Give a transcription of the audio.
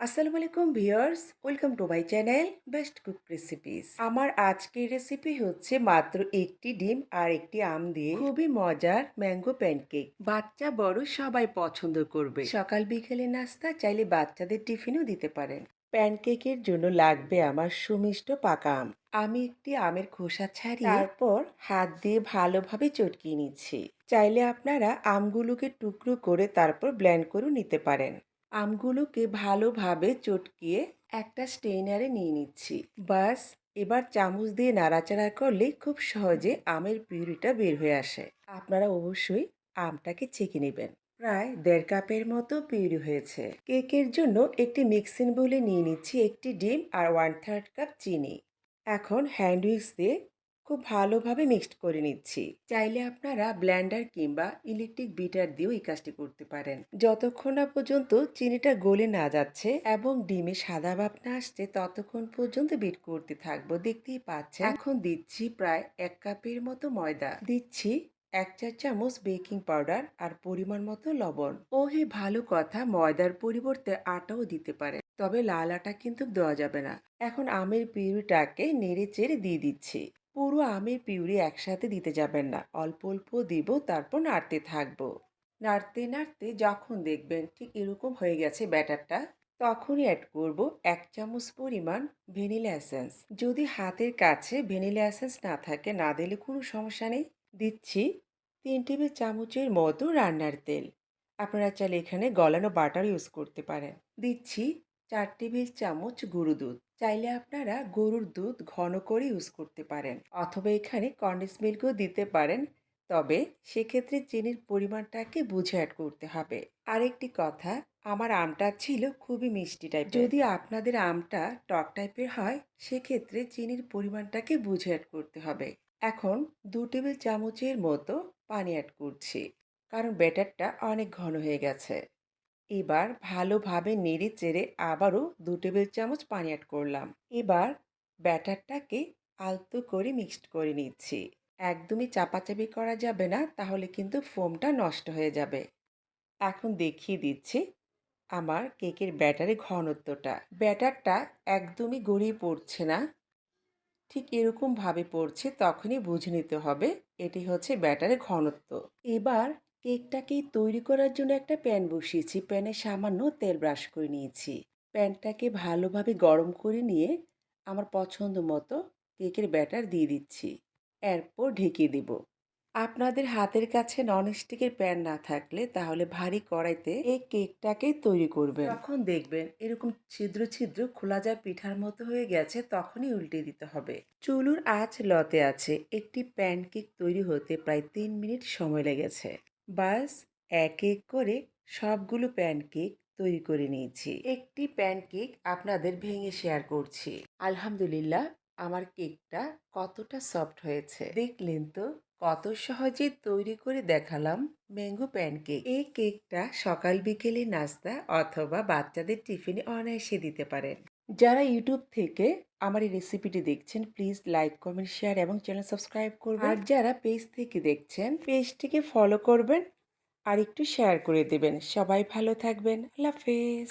আসসালামু আলাইকুম viewers, welcome to my channel best cook recipes. আমার আজকের রেসিপি হচ্ছে মাত্র একটি ডিম আর একটি আম দিয়ে খুবই মজার ম্যাঙ্গো প্যানকেক। বাচ্চা বড় সবাই পছন্দ করবে। সকাল বিকেলে নাস্তা, চাইলে বাচ্চাদের টিফিনও দিতে পারেন। প্যানকেকের জন্য লাগবে আমার সুমিষ্ট পাকা আম। আমি একটি আমের খোসা ছাড়িয়ে তারপর হাত দিয়ে ভালোভাবে চটকিয়ে নিচ্ছি। চাইলে আপনারা আমগুলোকে টুকরো করে তারপর ব্লেন্ড করেও নিতে পারেন। আমগুলোকে ভালোভাবে চটকিয়ে একটা স্টেইনারে নিয়ে নিচ্ছি। বাস এবার চামচ দিয়ে নাড়াচাড়া করলে খুব সহজে আমের পিউরিটা বের হয়ে আসে। আপনারা অবশ্যই আমটাকে ছেঁকে নেবেন। প্রায় দেড় কাপের মতো পিউরি হয়েছে। কেকের জন্য একটি মিক্সিং বলে নিয়ে নিচ্ছি একটি ডিম আর ওয়ান থার্ড কাপ চিনি। এখন হ্যান্ড উইক্স দিয়ে খুব ভালোভাবে মিক্সড করে নিচ্ছি। চাইলে আপনারা ব্ল্যান্ডার কিংবা ইলেকট্রিক বিটার দিয়েও এই কাজটি করতে পারেন। যতক্ষণ না পর্যন্ত চিনিটা গলে না যাচ্ছে এবং ডিমে সাদা ভাব না আসছে, ততক্ষণ পর্যন্ত বিট করতে থাকব। দেখতেই পাচ্ছেন, এখন দিচ্ছি প্রায় এক কাপের মতো ময়দা। দিচ্ছি এক চার চামচ বেকিং পাউডার আর পরিমাণ মতো লবণ। ও হে ভালো কথা, ময়দার পরিবর্তে আটাও দিতে পারে তবে লাল আটা কিন্তু দেওয়া যাবে না। এখন আমের পিউরিটাকে নেড়ে চেড়ে দিয়ে দিচ্ছি। পুরো আমের পিউরি একসাথে দিতে যাবেন না। অল্প অল্প দিব, তারপর নাড়তে থাকব। নাড়তে নাড়তে যখন দেখবেন ঠিক এরকম হয়ে গেছে ব্যাটারটা, তখনই অ্যাড করব এক চামচ পরিমাণ ভ্যানিলা এসেন্স। যদি হাতের কাছে ভ্যানিলা এসেন্স না থাকে, না দিলে কোনো সমস্যা নেই। দিচ্ছি তিন টেবিল চামচের মতো রান্নার তেল। আপনারা চাইলে এখানে গলানো বাটার ইউজ করতে পারেন। দিচ্ছি চার টেবিল চামচ গুঁড়ো দুধ। চাইলে আপনারা গরুর দুধ ঘন করে ইউজ করতে পারেন অথবা এখানে কন্ডেন্স মিল্কও দিতে পারেন। তবে সেক্ষেত্রে চিনির পরিমাণটাকে বুঝে অ্যাড করতে হবে। আরেকটি কথা, আমার আমটা ছিল খুবই মিষ্টি টাইপ যদি আপনাদের আমটা টক টাইপের হয়, সেক্ষেত্রে চিনির পরিমাণটাকে বুঝে অ্যাড করতে হবে। এখন দু টেবিল চামচের মতো পানি অ্যাড করছি, কারণ ব্যাটারটা অনেক ঘন হয়ে গেছে। এবার ভালোভাবে নেড়ে চেড়ে আবারও দু টেবিল চামচ পানি অ্যাড করলাম। এবার ব্যাটারটাকে আলতো করে মিক্সড করে নিচ্ছি। একদমই চাপাচাপি করা যাবে না, তাহলে কিন্তু ফোমটা নষ্ট হয়ে যাবে। এখন দেখিয়ে দিচ্ছি আমার কেকের ব্যাটারের ঘনত্বটা। ব্যাটারটা একদমই গড়িয়ে পড়ছে না। ঠিক এরকমভাবে পড়ছে, তখনই বুঝে নিতে হবে এটি হচ্ছে ব্যাটারের ঘনত্ব। এবার কেকটাকে তৈরি করার জন্য একটা প্যান বসিয়েছি। প্যানে সামান্য তেল ব্রাশ করে নিয়েছি। প্যানটাকে ভালোভাবে গরম করে নিয়ে আমার পছন্দ মতো কেকের ব্যাটার দিয়ে দিচ্ছি। এরপর ঢেকে দেব। আপনাদের হাতের কাছে ননস্টিকের প্যান না থাকলে তাহলে ভারী কড়াইতে এই কেকটাকে তৈরি করবেন। তখন দেখবেন এরকম ছিদ্র ছিদ্র খোলা যা পিঠার মতো হয়ে গেছে, তখনই উল্টে দিতে হবে। চুলুর আঁচ লতে আছে। একটি প্যান কেক তৈরি হতে প্রায় তিন মিনিট সময় লেগেছে। বাস এক এক করে সবগুলো প্যানকেক তৈরি করে নিয়েছি। একটি প্যানকেক আপনাদের ভেঙে শেয়ার করছি। আলহামদুলিল্লাহ, আমার কেকটা কতটা সফট হয়েছে। দেখলেন তো, কত সহজে তৈরি করে দেখালাম ম্যাঙ্গো প্যানকেক। এই কেকটা সকাল বিকেলে নাস্তা অথবা বাচ্চাদের টিফিনে অনায়াসে দিতে পারেন। যারা ইউটিউব থেকে আমার এই রেসিপিটি দেখছেন প্লিজ লাইক কমেন্ট শেয়ার এবং চ্যানেল সাবস্ক্রাইব করবেন। আর যারা পেজ থেকে দেখছেন পেজটিকে ফলো করবেন আর একটু শেয়ার করে দেবেন। সবাই ভালো থাকবেন। আল্লাহ হাফেজ।